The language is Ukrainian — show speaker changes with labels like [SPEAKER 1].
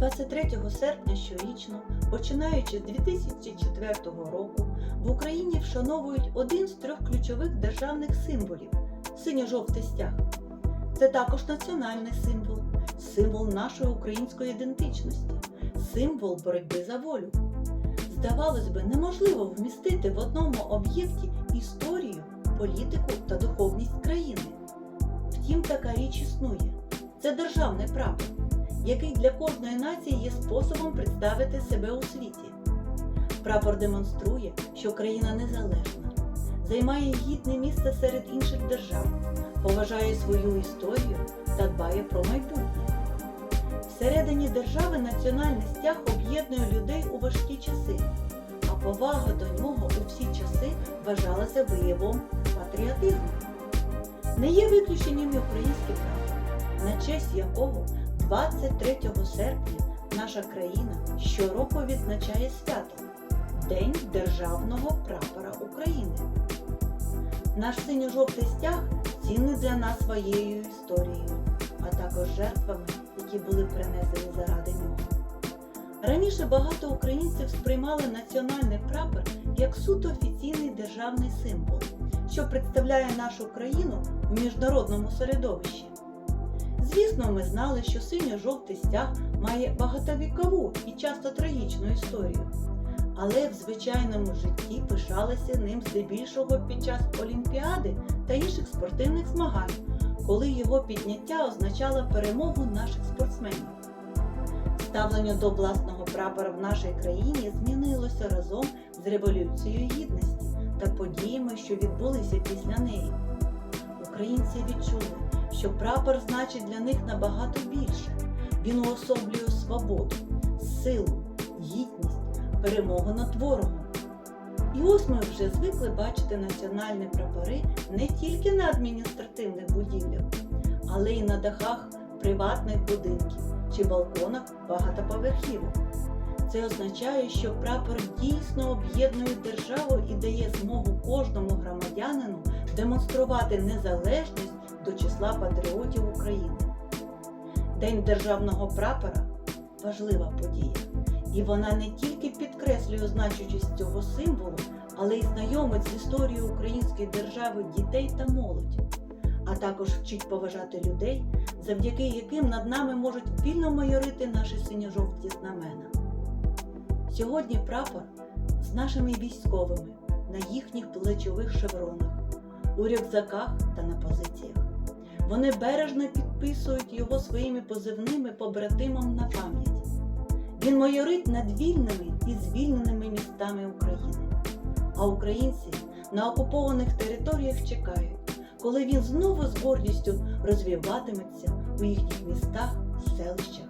[SPEAKER 1] 23 серпня щорічно, починаючи з 2004 року, в Україні вшановують один з трьох ключових державних символів синьо-жовтий стяг. Це також національний символ, символ нашої української ідентичності, символ боротьби за волю. Здавалось би, неможливо вмістити в одному об'єкті історію, політику та духовність країни. Втім, така річ існує. Це державний прапор, який для кожної нації є способом представити себе у світі. Прапор демонструє, що країна незалежна, займає гідне місце серед інших держав, поважає свою історію та дбає про майбутнє. Всередині держави національний стяг об'єднує людей у важкі часи, а повага до нього у всі часи вважалася виявом патріотизму. Не є виключенням і український прапор, на честь якого 23 серпня наша країна щороку відзначає свято День Державного прапора України. Наш синьо-жовтий стяг цінний для нас своєю історією, а також жертвами, які були принесені заради нього. Раніше багато українців сприймали національний прапор як суто офіційний державний символ, що представляє нашу країну у міжнародному середовищі. Звісно, ми знали, що синьо-жовтий стяг має багатовікову і часто трагічну історію. Але в звичайному житті пишалися ним здебільшого під час олімпіади та інших спортивних змагань, коли його підняття означало перемогу наших спортсменів. Ставлення до власного прапора в нашій країні змінилося разом з Революцією Гідності та подіями, що відбулися після неї. Українці відчули, що прапор значить для них набагато більше. Він уособлює свободу, силу, гідність, перемогу над ворогом. І ось ми вже звикли бачити національні прапори не тільки на адміністративних будівлях, але й на дахах приватних будинків чи балконах багатоповерхівок. Це означає, що прапор дійсно об'єднує державу і дає змогу кожному громадянину демонструвати незалежність до числа патріотів України. День державного прапора важлива подія, і вона не тільки підкреслює значущість цього символу, але й знайомить з історією української держави дітей та молодь, а також вчить поважати людей, завдяки яким над нами можуть вільно майорити наші синьо-жовті знамена. Сьогодні прапор з нашими військовими на їхніх плечових шевронах, у рюкзаках та на позиціях. Вони бережно підписують його своїми позивними побратимам на пам'ять. Він майорить над вільними і звільненими містами України. А українці на окупованих територіях чекають, коли він знову з гордістю розвиватиметься у їхніх містах, селищах.